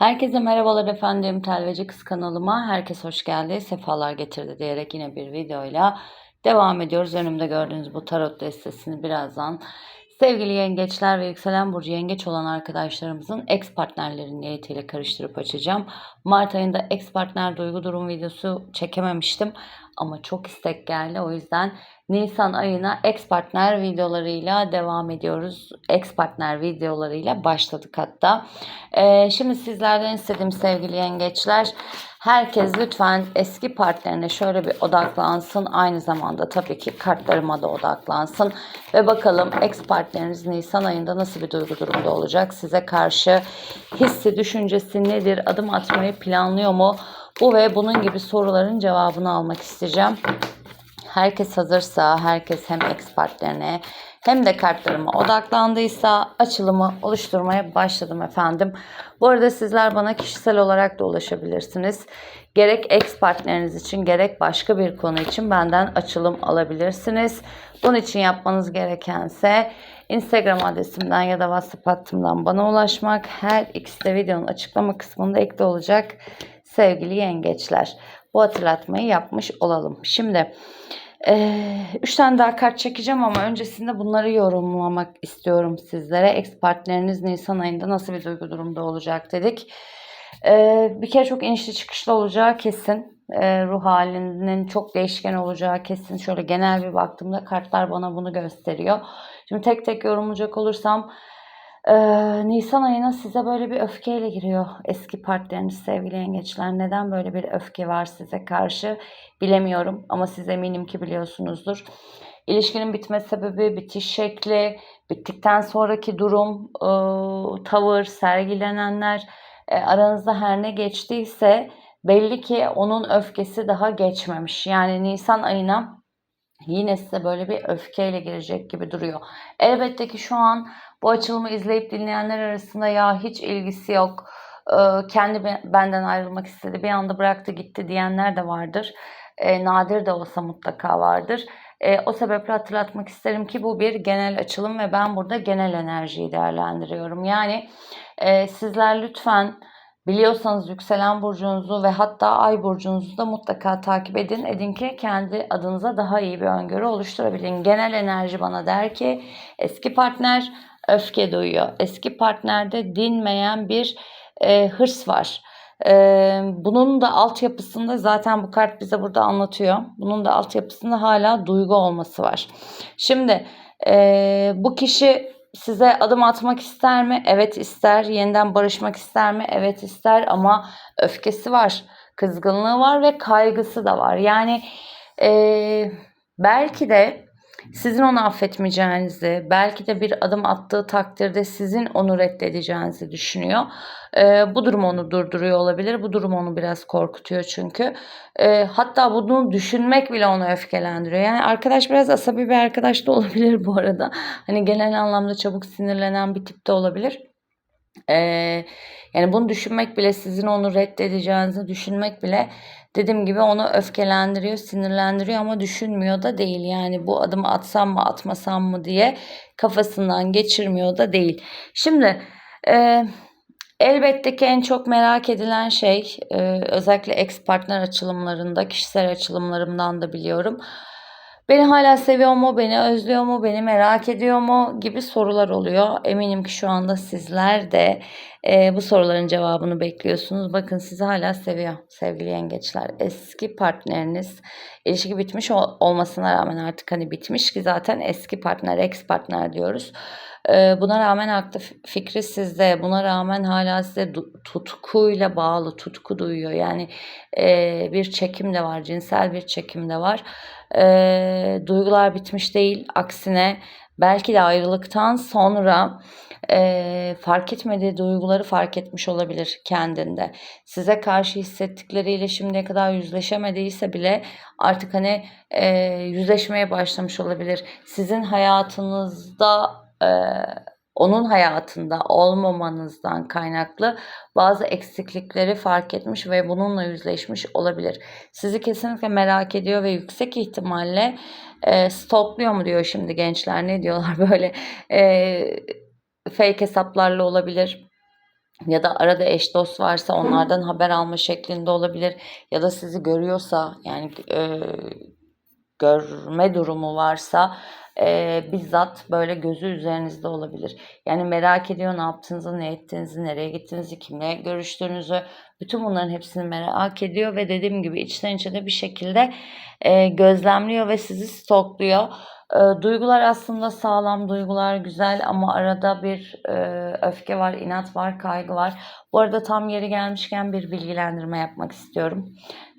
Herkese merhabalar efendim. Telveci Kız kanalıma herkes hoş geldi. Sefalar getirdi diyerek yine bir videoyla devam ediyoruz. Önümde gördüğünüz bu tarot destesini birazdan sevgili yengeçler ve yükselen burcu yengeç olan arkadaşlarımızın ex partnerlerin niyetiyle karıştırıp açacağım. Mart ayında ex partner duygu durum videosu çekememiştim ama çok istek geldi. O yüzden Nisan ayına ex partner videolarıyla devam ediyoruz. Ex partner videolarıyla başladık hatta. Ee, şimdi sizlerden istediğim sevgili yengeçler. Herkes lütfen eski partnerine şöyle bir odaklansın. Aynı zamanda tabii ki kartlarıma da odaklansın. Ve bakalım ex partneriniz Nisan ayında nasıl bir duygu durumda olacak? Size karşı hissi, düşüncesi nedir? Adım atmayı planlıyor mu? Bu ve bunun gibi soruların cevabını almak isteyeceğim. Herkes hazırsa, herkes hem ex partnerine hem de kartlarıma odaklandıysa açılımı oluşturmaya başladım efendim. Bu arada sizler bana kişisel olarak da ulaşabilirsiniz. Gerek ex partneriniz için gerek başka bir konu için benden açılım alabilirsiniz. Bunun için yapmanız gerekense Instagram adresimden ya da WhatsApp hattımdan bana ulaşmak. Her ikisi de videonun açıklama kısmında ekli olacak sevgili yengeçler. Bu hatırlatmayı yapmış olalım. Şimdi ee, üç tane daha kart çekeceğim ama öncesinde bunları yorumlamak istiyorum sizlere. Ex partneriniz Nisan ayında nasıl bir duygu durumda olacak dedik. Ee, bir kere çok inişli çıkışlı olacağı kesin. Ee, ruh halinin çok değişken olacağı kesin. Şöyle genel bir baktığımda kartlar bana bunu gösteriyor. Şimdi tek tek yorumlayacak olursam Nisan ayına size böyle bir öfkeyle giriyor eski partneriniz sevgili yengeçler. Neden böyle bir öfke var size karşı bilemiyorum ama siz eminim ki biliyorsunuzdur. İlişkinin bitme sebebi, bitiş şekli, bittikten sonraki durum, tavır, sergilenenler e, aranızda her ne geçtiyse belli ki onun öfkesi daha geçmemiş. Yani Nisan ayına yine size böyle bir öfkeyle girecek gibi duruyor. Elbette ki şu an bu açılımı izleyip dinleyenler arasında ya hiç ilgisi yok, kendi benden ayrılmak istedi, bir anda bıraktı gitti diyenler de vardır. Nadir de olsa mutlaka vardır. O sebeple hatırlatmak isterim ki bu bir genel açılım ve ben burada genel enerjiyi değerlendiriyorum. Yani sizler lütfen Biliyorsanız yükselen burcunuzu ve hatta ay burcunuzu da mutlaka takip edin. Edin ki kendi adınıza daha iyi bir öngörü oluşturabilin. Genel enerji bana der ki eski partner öfke duyuyor. Eski partnerde dinmeyen bir e, hırs var. E, bunun da altyapısında zaten bu kart bize burada anlatıyor. Bunun da altyapısında hala duygu olması var. Şimdi e, bu kişi size adım atmak ister mi? Evet ister. Yeniden barışmak ister mi? Evet ister ama öfkesi var, kızgınlığı var ve kaygısı da var. Yani e, belki de sizin onu affetmeyeceğinizi, belki de bir adım attığı takdirde sizin onu reddedeceğinizi düşünüyor. E, bu durum onu durduruyor olabilir. Bu durum onu biraz korkutuyor çünkü. E, hatta bunu düşünmek bile onu öfkelendiriyor. Yani arkadaş biraz asabi bir arkadaş da olabilir bu arada. Hani genel anlamda çabuk sinirlenen bir tip de olabilir. Ee, yani bunu düşünmek bile sizin onu reddedeceğinizi düşünmek bile dediğim gibi onu öfkelendiriyor, sinirlendiriyor ama düşünmüyor da değil. Yani bu adımı atsam mı atmasam mı diye kafasından geçirmiyor da değil. Şimdi e, elbette ki en çok merak edilen şey e, özellikle ex partner açılımlarında, kişisel açılımlarımdan da biliyorum Beni hala seviyor mu, beni özlüyor mu, beni merak ediyor mu gibi sorular oluyor. Eminim ki şu anda sizler de e, bu soruların cevabını bekliyorsunuz. Bakın sizi hala seviyor sevgili yengeçler. Eski partneriniz ilişki bitmiş olmasına rağmen artık hani bitmiş ki zaten eski partner, ex partner diyoruz. E, buna rağmen aktif fikri sizde. Buna rağmen hala size tutkuyla bağlı, tutku duyuyor. Yani e, bir çekim de var, cinsel bir çekim de var e, duygular bitmiş değil. Aksine belki de ayrılıktan sonra e, fark etmediği duyguları fark etmiş olabilir kendinde. Size karşı hissettikleriyle şimdiye kadar yüzleşemediyse bile artık hani e, yüzleşmeye başlamış olabilir. Sizin hayatınızda e, onun hayatında olmamanızdan kaynaklı bazı eksiklikleri fark etmiş ve bununla yüzleşmiş olabilir. Sizi kesinlikle merak ediyor ve yüksek ihtimalle e, stokluyor mu diyor şimdi gençler ne diyorlar böyle e, fake hesaplarla olabilir ya da arada eş dost varsa onlardan haber alma şeklinde olabilir ya da sizi görüyorsa yani e, görme durumu varsa e, bizzat böyle gözü üzerinizde olabilir. Yani merak ediyor ne yaptığınızı, ne ettiğinizi, nereye gittiğinizi, kimle görüştüğünüzü. Bütün bunların hepsini merak ediyor ve dediğim gibi içten içe de bir şekilde e, gözlemliyor ve sizi stokluyor. E, duygular aslında sağlam, duygular güzel ama arada bir e, öfke var, inat var, kaygı var. Bu arada tam yeri gelmişken bir bilgilendirme yapmak istiyorum.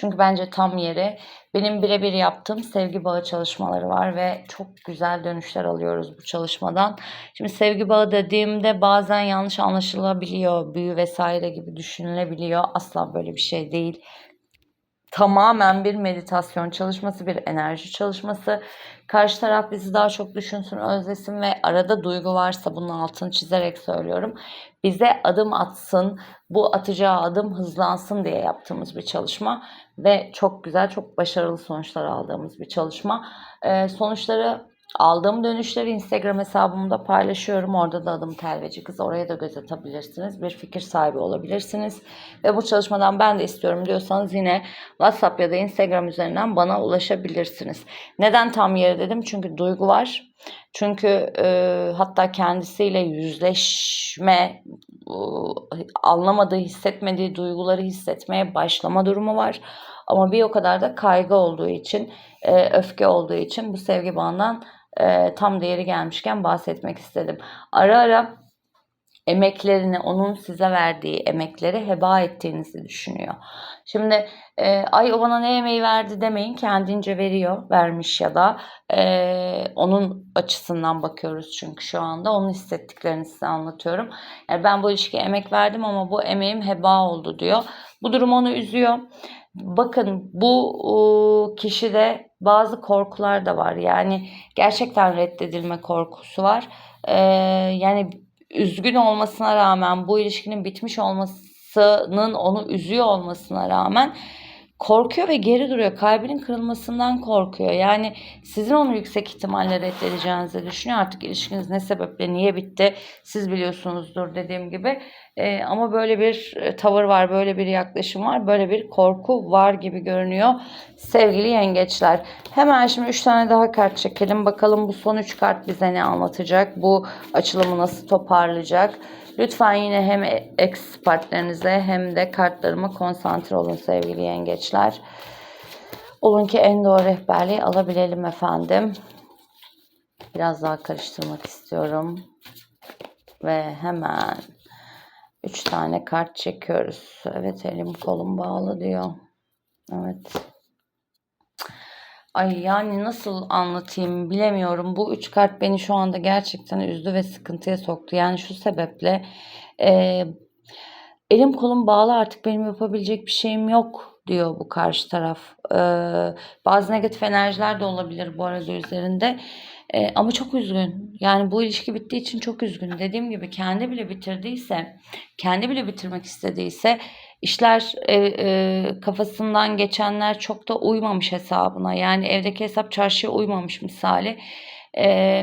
Çünkü bence tam yeri benim birebir yaptığım sevgi bağı çalışmaları var ve çok güzel dönüşler alıyoruz bu çalışmadan. Şimdi sevgi bağı dediğimde bazen yanlış anlaşılabiliyor, büyü vesaire gibi düşünülebiliyor. Asla böyle bir şey değil tamamen bir meditasyon çalışması, bir enerji çalışması. Karşı taraf bizi daha çok düşünsün, özlesin ve arada duygu varsa bunun altını çizerek söylüyorum. Bize adım atsın, bu atacağı adım hızlansın diye yaptığımız bir çalışma ve çok güzel, çok başarılı sonuçlar aldığımız bir çalışma. Ee, sonuçları Aldığım dönüşleri Instagram hesabımda paylaşıyorum. Orada da adım Telveci Kız. Oraya da göz atabilirsiniz. Bir fikir sahibi olabilirsiniz. Ve bu çalışmadan ben de istiyorum diyorsanız yine WhatsApp ya da Instagram üzerinden bana ulaşabilirsiniz. Neden tam yeri dedim? Çünkü duygu var. Çünkü e, hatta kendisiyle yüzleşme, e, anlamadığı, hissetmediği duyguları hissetmeye başlama durumu var. Ama bir o kadar da kaygı olduğu için, e, öfke olduğu için bu sevgi bağından e, tam değeri gelmişken bahsetmek istedim. Ara ara emeklerini, onun size verdiği emekleri heba ettiğinizi düşünüyor. Şimdi e, ay o bana ne emeği verdi demeyin kendince veriyor, vermiş ya da e, onun açısından bakıyoruz çünkü şu anda onun hissettiklerini size anlatıyorum. Yani ben bu ilişkiye emek verdim ama bu emeğim heba oldu diyor. Bu durum onu üzüyor. Bakın bu kişide bazı korkular da var. Yani gerçekten reddedilme korkusu var. Ee, yani üzgün olmasına rağmen bu ilişkinin bitmiş olmasının onu üzüyor olmasına rağmen korkuyor ve geri duruyor. Kalbinin kırılmasından korkuyor. Yani sizin onu yüksek ihtimalle reddedeceğinizi düşünüyor. Artık ilişkiniz ne sebeple, niye bitti siz biliyorsunuzdur dediğim gibi. Ee, ama böyle bir e, tavır var, böyle bir yaklaşım var, böyle bir korku var gibi görünüyor sevgili yengeçler. Hemen şimdi 3 tane daha kart çekelim. Bakalım bu son 3 kart bize ne anlatacak? Bu açılımı nasıl toparlayacak? Lütfen yine hem ex partnerinize hem de kartlarıma konsantre olun sevgili yengeçler. Olun ki en doğru rehberliği alabilelim efendim. Biraz daha karıştırmak istiyorum. Ve hemen 3 tane kart çekiyoruz. Evet elim kolum bağlı diyor. Evet. Ay yani nasıl anlatayım bilemiyorum. Bu üç kart beni şu anda gerçekten üzdü ve sıkıntıya soktu. Yani şu sebeple e, elim kolum bağlı artık benim yapabilecek bir şeyim yok diyor bu karşı taraf. E, bazı negatif enerjiler de olabilir bu arada üzerinde. E, ama çok üzgün. Yani bu ilişki bittiği için çok üzgün. Dediğim gibi kendi bile bitirdiyse, kendi bile bitirmek istediyse işler e, e, kafasından geçenler çok da uymamış hesabına. Yani evdeki hesap çarşıya uymamış misali. E,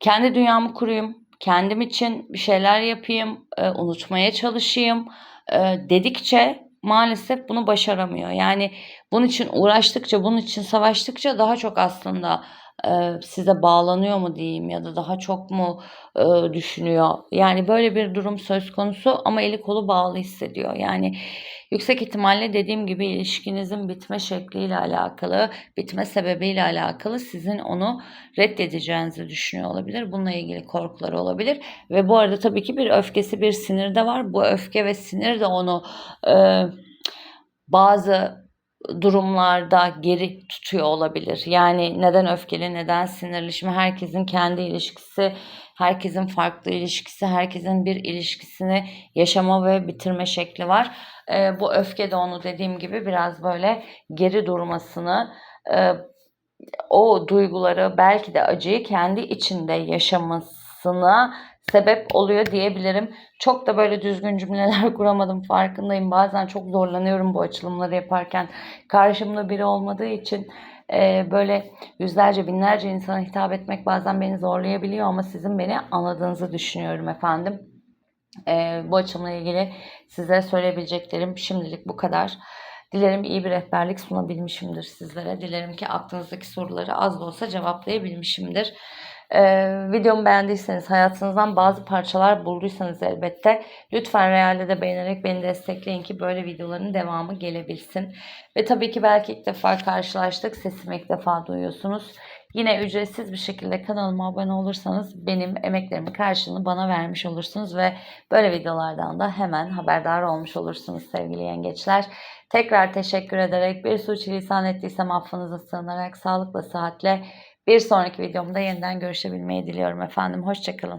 kendi dünyamı kurayım. Kendim için bir şeyler yapayım. E, unutmaya çalışayım. E, dedikçe maalesef bunu başaramıyor. Yani bunun için uğraştıkça, bunun için savaştıkça daha çok aslında size bağlanıyor mu diyeyim ya da daha çok mu düşünüyor. Yani böyle bir durum söz konusu ama eli kolu bağlı hissediyor. Yani yüksek ihtimalle dediğim gibi ilişkinizin bitme şekliyle alakalı, bitme sebebiyle alakalı sizin onu reddedeceğinizi düşünüyor olabilir. Bununla ilgili korkuları olabilir. Ve bu arada tabii ki bir öfkesi, bir sinir de var. Bu öfke ve sinir de onu bazı durumlarda geri tutuyor olabilir. Yani neden öfkeli, neden sinirli? Şimdi herkesin kendi ilişkisi, herkesin farklı ilişkisi, herkesin bir ilişkisini yaşama ve bitirme şekli var. E, bu öfke de onu dediğim gibi biraz böyle geri durmasını, e, o duyguları belki de acıyı kendi içinde yaşamasına sebep oluyor diyebilirim. Çok da böyle düzgün cümleler kuramadım farkındayım. Bazen çok zorlanıyorum bu açılımları yaparken. Karşımda biri olmadığı için e, böyle yüzlerce binlerce insana hitap etmek bazen beni zorlayabiliyor ama sizin beni anladığınızı düşünüyorum efendim. Ee, bu açımla ilgili size söyleyebileceklerim şimdilik bu kadar. Dilerim iyi bir rehberlik sunabilmişimdir sizlere. Dilerim ki aklınızdaki soruları az da olsa cevaplayabilmişimdir. Ee, videomu beğendiyseniz, hayatınızdan bazı parçalar bulduysanız elbette lütfen realde de beğenerek beni destekleyin ki böyle videoların devamı gelebilsin. Ve tabii ki belki ilk defa karşılaştık, sesimi ilk defa duyuyorsunuz. Yine ücretsiz bir şekilde kanalıma abone olursanız benim emeklerimin karşılığını bana vermiş olursunuz ve böyle videolardan da hemen haberdar olmuş olursunuz sevgili yengeçler. Tekrar teşekkür ederek bir suçilisan ettiysem affınıza sığınarak sağlıkla sıhhatle bir sonraki videomda yeniden görüşebilmeyi diliyorum efendim. Hoşçakalın.